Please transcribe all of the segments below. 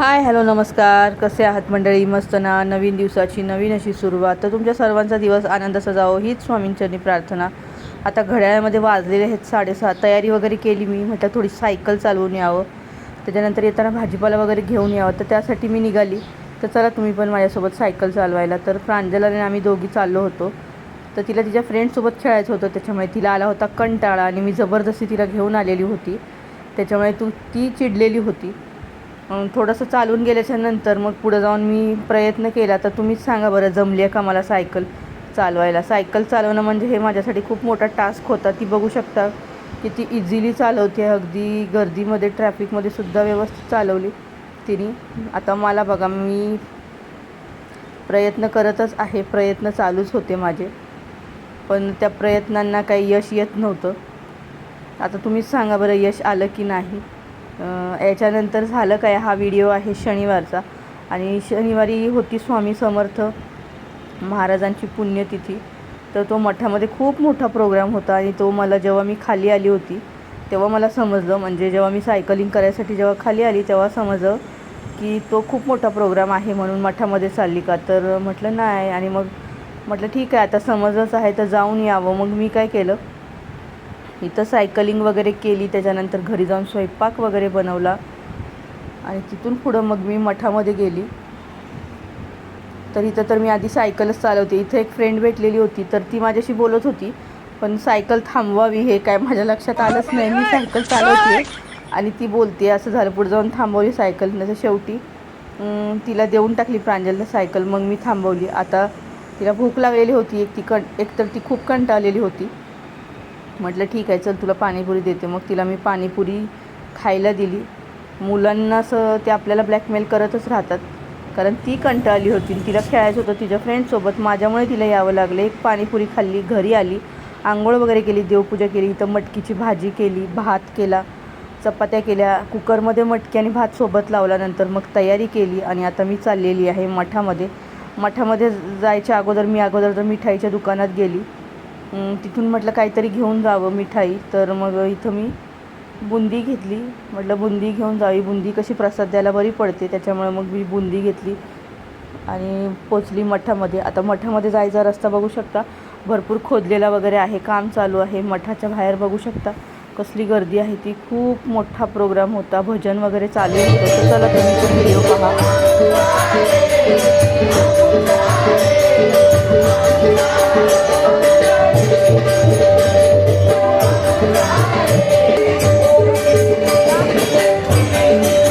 Hi hello नमस्कार. कसे आहात मंडळी? मस्त ना? नवीन दिवसाची नवीन अशी सुरुवात. तर तुमच्या सर्वांचा दिवस आनंदाचा जावो हीच स्वामींचरणी प्रार्थना. आता घड्याळामध्ये वाजलेले आहेत साडेसहा. तयारी वगैरे केली मी. म्हटलं थोडी सायकल चालवून यावं. त्याच्यानंतर येताना भाजीपाला वगैरे घेऊन यावं. तर त्यासाठी मी निघाली. तर चला तुम्ही पण माझ्यासोबत सायकल चालवायला. तर प्रांजलाने आम्ही दोघी चाललो होतो. तर तिला तिच्या फ्रेंडसोबत खेळायचं होतं. त्याच्यामुळे तिला आला होता कंटाळा आणि मी जबरदस्ती तिला घेऊन आलेली होती. त्याच्यामुळे तू ती चिडलेली होती. थोडंसं चालून गेल्याच्यानंतर मग पुढं जाऊन मी प्रयत्न केला तर तुम्हीच सांगा बरं जमली आहे का मला सायकल चालवायला? सायकल चालवणं म्हणजे हे माझ्यासाठी खूप मोठा टास्क होता. ती बघू शकता की ती इझिली चालवते. अगदी गर्दीमध्ये ट्रॅफिकमध्ये सुद्धा व्यवस्थित चालवली तिने. आता मला बघा मी प्रयत्न करतच आहे. प्रयत्न चालूच होते माझे. पण त्या प्रयत्नांना काही यश येत नव्हतं. आता तुम्हीच सांगा बरं यश आलं की नाही? याच्यानंतर झालं काय? हा व्हिडिओ आहे शनिवारचा. आणि शनिवारी होती स्वामी समर्थ महाराजांची पुण्यतिथी. तर तो मठामध्ये खूप मोठा प्रोग्राम होता आणि तो मला जेव्हा मी खाली आली होती तेव्हा मला समजलं. म्हणजे जेव्हा मी सायकलिंग करायसाठी जेव्हा खाली आली तेव्हा समजलं की तो खूप मोठा प्रोग्राम आहे म्हणून मठामध्ये चालली का? तर म्हटलं नाही. आणि मग म्हटलं ठीक आहे आता समजच आहे तर जाऊन यावं. मग मी काय केलं? इथं सायकलिंग वगैरे केली त्याच्यानंतर घरी जाऊन स्वयंपाक वगैरे बनवला. आणि तिथून पुढं मग मी मठामध्ये गेली. तर इथं तर मी आधी सायकलच चालवते. इथं एक फ्रेंड भेटलेली होती तर ती माझ्याशी बोलत होती. पण सायकल थांबवावी हे काय माझ्या लक्षात आलंच नाही. मी सायकल चालवते आणि ती बोलते असं झालं पुढे जाऊन थांबवली सायकल नसं म्हणजे शेवटी तिला देऊन टाकली प्रांजलला सायकल मग मी थांबवली. आता तिला भूक लागलेली होती. एक ती कं एक तर ती खूप कंटाळलेली होती. म्हटलं ठीक आहे चल तुला पाणीपुरी देते. मग तिला मी पाणीपुरी खायला दिली. मुलांना असं ते आपल्याला ब्लॅकमेल करतच राहतात. कारण ती कंटाळली होती. तिला खेळायचं होतं तिच्या फ्रेंडसोबत माझ्यामुळे तिला यावं लागलं. एक पाणीपुरी खाल्ली घरी आली. आंघोळ वगैरे केली देवपूजा केली. इथं मटकीची भाजी केली भात केला चपात्या केल्या. कुकरमध्ये मटकी आणि भात सोबत लावला नंतर मग तयारी केली आणि आता मी चाललेली आहे मठामध्ये. मठामध्ये जायच्या अगोदर मी अगोदर तर मिठाईच्या दुकानात गेली. तिथून म्हटलं काहीतरी घेऊन जावं मिठाई. तर मग इथं मी बुंदी घेतली. म्हटलं बुंदी घेऊन जावी बुंदी कशी प्रसाद द्यायला बरी पडते त्याच्यामुळे मग मी बुंदी घेतली. आणि पोचली मठामध्ये. आता मठामध्ये जायचा रस्ता बघू शकता. भरपूर खोदलेला वगैरे आहे काम चालू आहे. मठाच्या बाहेर बघू शकता कसली गर्दी आहे ती. खूप मोठा प्रोग्राम होता. भजन वगैरे चालू होतं. तर चला तुम्ही तो व्हिडिओ पहा.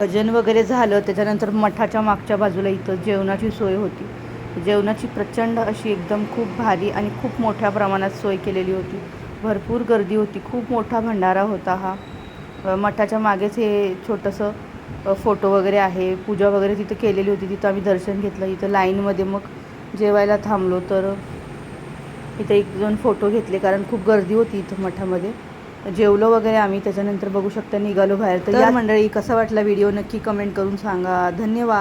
भजन वगैरे झालं त्याच्यानंतर मठाच्या मागच्या बाजूला इथं जेवणाची सोय होती. जेवणाची प्रचंड अशी एकदम खूप भारी आणि खूप मोठ्या प्रमाणात सोय केलेली होती. भरपूर गर्दी होती खूप मोठा भंडारा होता हा. मठाच्या मागेच हे छोटंसं फोटो वगैरे आहे पूजा वगैरे तिथं केलेली होती तिथं आम्ही दर्शन घेतलं. इथं लाईनमध्ये मग जेवायला थांबलो तर इथं एक दोन फोटो घेतले कारण खूप गर्दी होती इथं मठामध्ये. जेवलो वगैरे आम्ही त्याच्यानंतर बघू शकता निघालो बाहेर. तर या मंडळी कसा वाटला व्हिडिओ नक्की कमेंट करून सांगा. धन्यवाद.